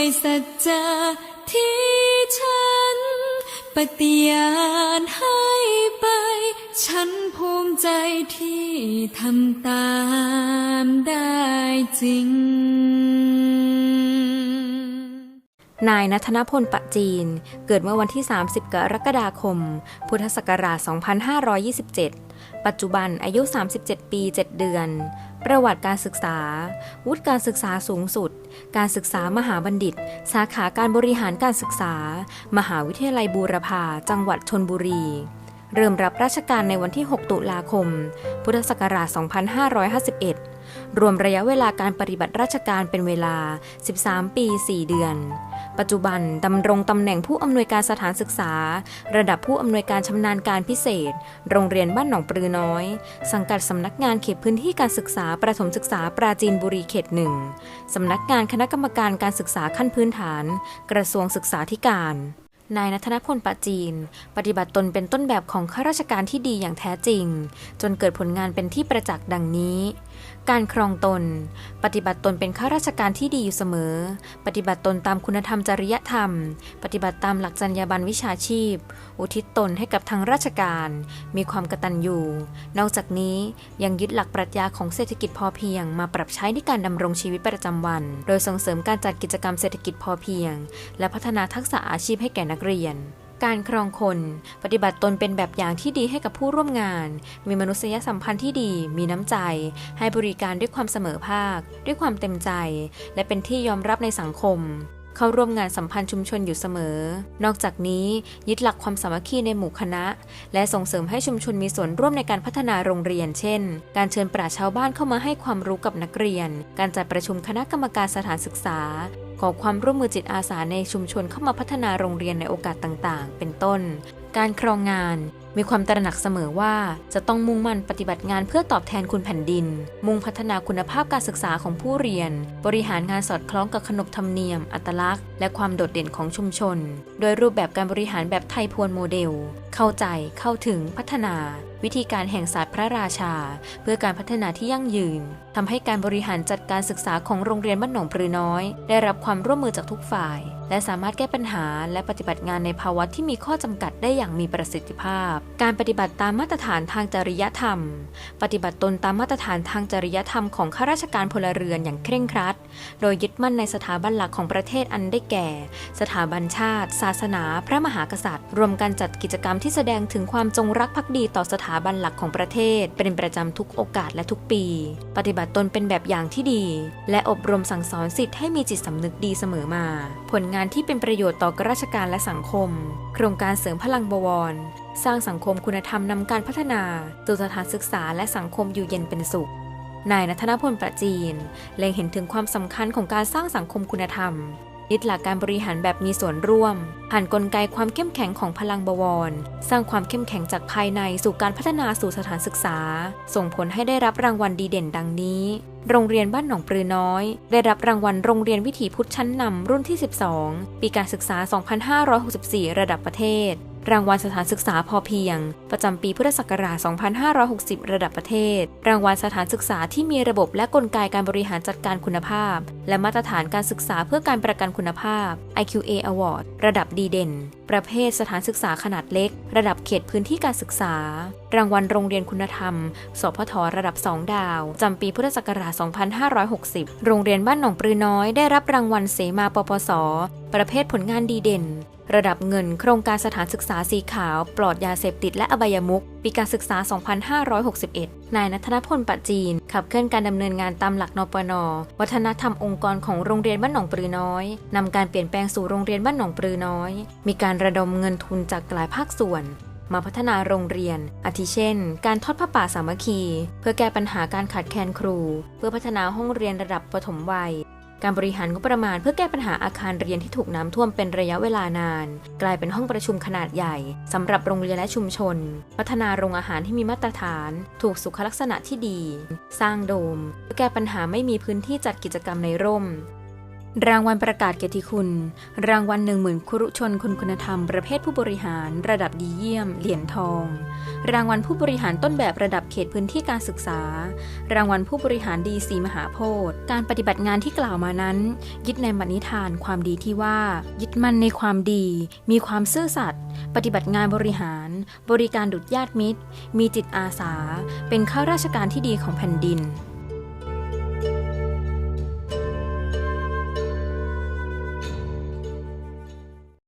ด้วยสัจจะที่ฉัน ปฏิญาณให้ไป ฉันภูมิใจที่ทำตามได้จริง นายนัทนพลปะจีน เกิดเมื่อวันที่ 30 กรกฎาคม พุทธศักราช 2527 ปัจจุบันอายุ 37 ปี 7 เดือน ประวัติการศึกษา วุฒิการศึกษาสูงสุด การศึกษามหาบัณฑิต สาขาการบริหารการศึกษา มหาวิทยาลัยบูรพา จังหวัดชนบุรี เริ่มรับราชการในวันที่ 6 ตุลาคม พุทธศักราช 2551 รวมระยะเวลาการปฏิบัติราชการเป็นเวลา 13 ปี 4 เดือน ปัจจุบันดำรงตำแหน่งผู้อำนวยการสถานศึกษา ระดับผู้อำนวยการชำนาญการพิเศษ โรงเรียนบ้านหนองปลือน้อย สังกัดสำนักงานเขตพื้นที่การศึกษาประถมศึกษาปราจีนบุรีเขตหนึ่งสำนักงานคณะกรรมการการศึกษาขั้นพื้นฐาน กระทรวงศึกษาธิการนายนัทนพลปะจีน ปฏิบัติตนเป็นต้นแบบของข้าราชการที่ดีอย่างแท้จริง จนเกิดผลงานเป็นที่ประจักษ์ดังนี้ การครองตน ปฏิบัติตนเป็นข้าราชการที่ดีอยู่เสมอ ปฏิบัติตนตามคุณธรรมจริยธรรม ปฏิบัติตามหลักจรรยาบรรณวิชาชีพ อุทิศตนให้กับทางราชการ มีความกตัญญูนอกจากนี้ยังยึดหลักปรัชญาของเศรษฐกิจพอเพียง มาปรับใช้ในการดำรงชีวิตประจำวัน โดยส่งเสริมการจัดกิจกรรมเศรษฐกิจพอเพียง และพัฒนาทักษะอาชีพให้แก่นักเรียน การครองคน ปฏิบัติตนเป็นแบบอย่างที่ดีให้กับผู้ร่วมงาน มีมนุษยสัมพันธ์ที่ดี มีน้ำใจ ให้บริการด้วยความเสมอภาค ด้วยความเต็มใจ และเป็นที่ยอมรับในสังคม เข้าร่วมงานสัมพันธ์ชุมชนอยู่เสมอ นอกจากนี้ยึดหลักความสามัคคีในหมู่คณะ และส่งเสริมให้ชุมชนมีส่วนร่วมในการพัฒนาโรงเรียน เช่น การเชิญปราชญ์ชาวบ้านเข้ามาให้ความรู้กับนักเรียน การจัดประชุมคณะกรรมการสถานศึกษา ขอความร่วมมือจิตอาสาในชุมชนเข้ามาพัฒนาโรงเรียนในโอกาสต่างๆ เป็นต้น การครองงานมีความตระหนักเสมอว่าจะต้องมุ่งมั่นปฏิบัติงานเพื่อตอบแทนคุณแผ่นดิน มุ่งพัฒนาคุณภาพการศึกษาของผู้เรียน บริหารงานสอดคล้องกับขนบธรรมเนียม อัตลักษณ์ และความโดดเด่นของชุมชน โดยรูปแบบการบริหารแบบไทยพวนโมเดล เข้าใจ เข้าถึง พัฒนา วิธีการแห่งศาสตร์พระราชา เพื่อการพัฒนาที่ยั่งยืนทำให้การบริหารจัดการศึกษาของโรงเรียนบ้านหนองปรือน้อย ได้รับความร่วมมือจากทุกฝ่าย และสามารถแก้ปัญหาและปฏิบัติงานในภาวะที่มีข้อจำกัดได้อย่างมีประสิทธิภาพการปฏิบัติตามมาตรฐานทางจริยธรรม ปฏิบัติตนตามมาตรฐานทางจริยธรรมของข้าราชการพลเรือนอย่างเคร่งครัด โดยยึดมั่นในสถาบันหลักของประเทศอันได้แก่ สถาบันชาติ ศาสนา พระมหากษัตริย์ รวมกันจัดกิจกรรมที่แสดงถึงความจงรักภักดีต่อสถาบันหลักของประเทศ เป็นประจำทุกโอกาสและทุกปี ปฏิบัติตนเป็นแบบอย่างที่ดี และอบรมสั่งสอนสิทธิ์ให้มีจิตสำนึกดีเสมอมา ผลงานที่เป็นประโยชน์ต่อข้าราชการและสังคม โครงการเสริมพลังบวรสร้างสังคมคุณธรรมนำการพัฒนาสู่สถานศึกษาและสังคมอยู่เย็นเป็นสุข นายนัทนพลประจีน เล็งเห็นถึงความสำคัญของการสร้างสังคมคุณธรรมยึดหลักการบริหารแบบมีส่วนร่วม ผ่านนกลไกความเข้มแข็งของพลังบวร สร้างความเข้มแข็งจากภายในสู่การพัฒนาสู่สถานศึกษา ส่งผลให้ได้รับรางวัลดีเด่นดังนี้ โรงเรียนบ้านหนองปลือน้อย ได้รับรางวัลโรงเรียนวิถีพุทธชั้นนำรุ่นที่ 12 ปีการศึกษา 2564 ระดับประเทศ รางวัลสถานศึกษาพอเพียง ประจำปีพุทธศักราช 2560 ระดับประเทศ รางวัลสถานศึกษาที่มีระบบและกลไกการบริหารจัดการคุณภาพ และมาตรฐานการศึกษาเพื่อการประกันคุณภาพ IQA Award ระดับดีเด่น ประเภทสถานศึกษาขนาดเล็ก ระดับเขตพื้นที่การศึกษา รางวัลโรงเรียนคุณธรรม สพทระดับ 2 ดาวจำปีพุทธศักราช 2560 โรงเรียนบ้านหนองปลือน้อยได้รับรางวัลเสมาปปส ประเภทผลงานดีเด่น ระดับเงินโครงการสถานศึกษาสีขาว ปลอดยาเสพติดและอบายมุขปีการศึกษา 2561 นายนัทนพลปะจีน ขับเคลื่อนการดำเนินงานตามหลักนปน วัฒนธรรมองค์กรของโรงเรียนบ้านหนองปลือน้อยนำการเปลี่ยนแปลงสู่โรงเรียนบ้านหนองปลือน้อย มีการระดมเงินทุนจากหลายภาคส่วน มาพัฒนาโรงเรียน อาทิเช่น การทอดผ้าป่าสามัคคี เพื่อแก้ปัญหาการขาดแคลนครู เพื่อพัฒนาห้องเรียนระดับปฐมวัย การบริหารงบประมาณเพื่อแก้ปัญหาอาคารเรียนที่ถูกน้ำท่วมเป็นระยะเวลานาน กลายเป็นห้องประชุมขนาดใหญ่สำหรับโรงเรียนและชุมชน พัฒนาโรงอาหารที่มีมาตรฐาน ถูกสุขลักษณะที่ดี สร้างโดมเพื่อแก้ปัญหาไม่มีพื้นที่จัดกิจกรรมในร่ม รางวัลประกาศเกียรติคุณ รางวัลหนึ่งหมื่นครุชนคุณคุณธรรมประเภทผู้บริหาร ระดับดีเยี่ยม เหรียญทอง รางวัลผู้บริหารต้นแบบระดับเขตพื้นที่การศึกษา รางวัลผู้บริหารดีสีมหาโพธิ์การปฏิบัติงานที่กล่าวมานั้น ยึดในมณิธานความดีที่ว่า ยึดมั่นในความดี มีความซื่อสัตย์ปฏิบัติงานบริหาร บริการดุจญาติมิตร มีจิตอาสา เป็นข้าราชการที่ดีของแผ่นดิน